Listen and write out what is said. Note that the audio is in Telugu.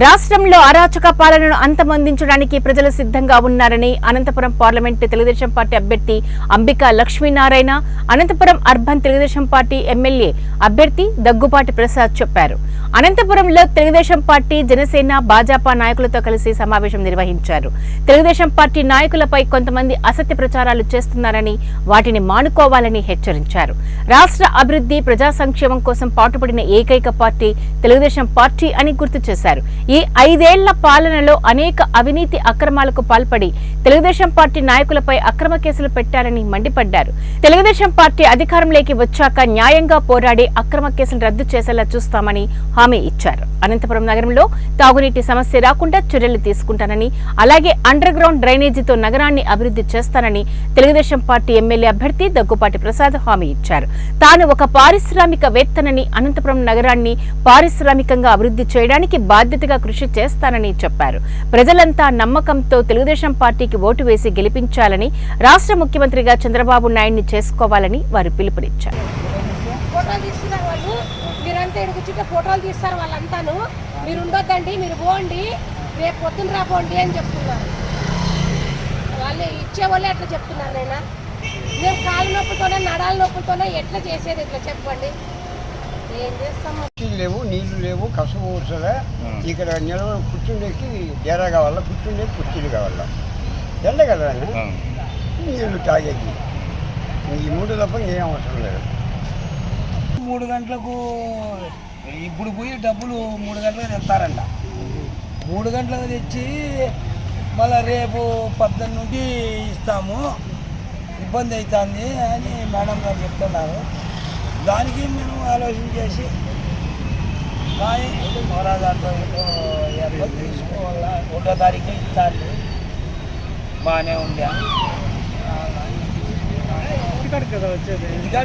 రాష్ట్రంలో అరాచక పాలనను అంతమొందించడానికి ప్రజలు సిద్ధంగా ఉన్నారని అనంతపురం పార్లమెంటు తెలుగుదేశం పార్టీ అభ్యర్థి Ambika Lakshminarayana Anantapuram urban Telugu Desam party MLA అభ్యర్థి దగ్గుపాటి ప్రసాద్ చెప్పారు. అనంతపురంలో తెలుగుదేశం పార్టీ జనసేన భాజపా నాయకులతో కలిసి సమావేశం నిర్వహించారు. తెలుగుదేశం పార్టీ నాయకులపై కొంతమంది అసత్య ప్రచారాలు చేస్తున్నారని వాటిని మానుకోవాలని హెచ్చరించారు. రాష్ట్ర అభివృద్ధి ప్రజా సంక్షేమం కోసం పాటుపడిన ఏకైక పార్టీ తెలుగుదేశం పార్టీ అని గుర్తు చేశారు. ఈ ఐదేళ్ళ పాలనలో అనేక అవినీతి అక్రమాలకు పాల్పడి తెలుగుదేశం పార్టీ నాయకులపై అక్రమ కేసులు పెట్టారని మండిపడ్డారు. తెలుగుదేశం పార్టీ అధికారంలోకి వచ్చాక న్యాయంగా పోరాడి అక్రమ కేసులు రద్దు చేసేలా చూస్తామని హామీ ఇచ్చారు. అనంతపురం నగరంలో తాగునీటి సమస్య రాకుండా చర్యలు తీసుకుంటానని అలాగే అండర్ గ్రౌండ్ డ్రైనేజీతో నగరాన్ని అభివృద్ధి చేస్తానని తెలుగుదేశం పార్టీ ఎమ్మెల్యే అభ్యర్థి దగ్గుపాటి ప్రసాద్ హామీ ఇచ్చారు. తాను ఒక పారిశ్రామికవేత్తనని అనంతపురం నగరాన్ని పారిశ్రామికంగా అభివృద్ధి చేయడానికి బాధ్యతగా కృషి చేస్తానని చెప్పారు. ప్రజలంతా నమ్మకంతో తెలుగుదేశం పార్టీకి ఓటు వేసి గెలిపించాలని రాష్ట్ర ముఖ్యమంత్రిగా చంద్రబాబు నాయుడిని చేసుకోవాలని వారు పిలుపునిచ్చారు. ఫోటోలు తీస్తున్నారు వాళ్ళు మీరంతా కూర్చుంటే ఫోటోలు తీస్తారు వాళ్ళంతాను. మీరు ఉండొద్దండి మీరు పోండి రేపు పొద్దున రాపోండి అని చెప్తున్నారు. వాళ్ళు ఇచ్చే వాళ్ళే ఎట్లా చెప్తున్నారు నైనా మేము కాలు నొప్పులతోనే నడాల నొప్పులతోనే ఎట్లా చేసేది ఇట్లా చెప్పండి. ఏం చేస్తాం మరి? కుర్చీలు లేవు నీళ్ళు లేవు కసువు ఊర్చలే ఇక్కడ నిలవ కూర్చుండేకి డేరా కావాలా కూర్చుండేకి కుర్చీలు కావాలా? ఎండ కదా. నీళ్ళు తాగేకి. ఈ మూడు తప్ప ఏం అవసరం లేదు. మూడు గంటలకు ఇప్పుడు పోయి డబ్బులు మూడు గంటలకు తెస్తారంట. మూడు గంటలకు తెచ్చి మళ్ళీ రేపు పద్దెనిమిది నుండి ఇస్తాము. ఇబ్బంది అవుతుంది అని మేడం గారు చెప్తున్నారు. దానికి మేము ఆలోచన చేసి కానీ ఏర్పాటు తీసుకోవాలా ఒకటో తారీఖు ఇస్తారు బాగానే ఉండే ఇంటికాడికి కదా వచ్చేది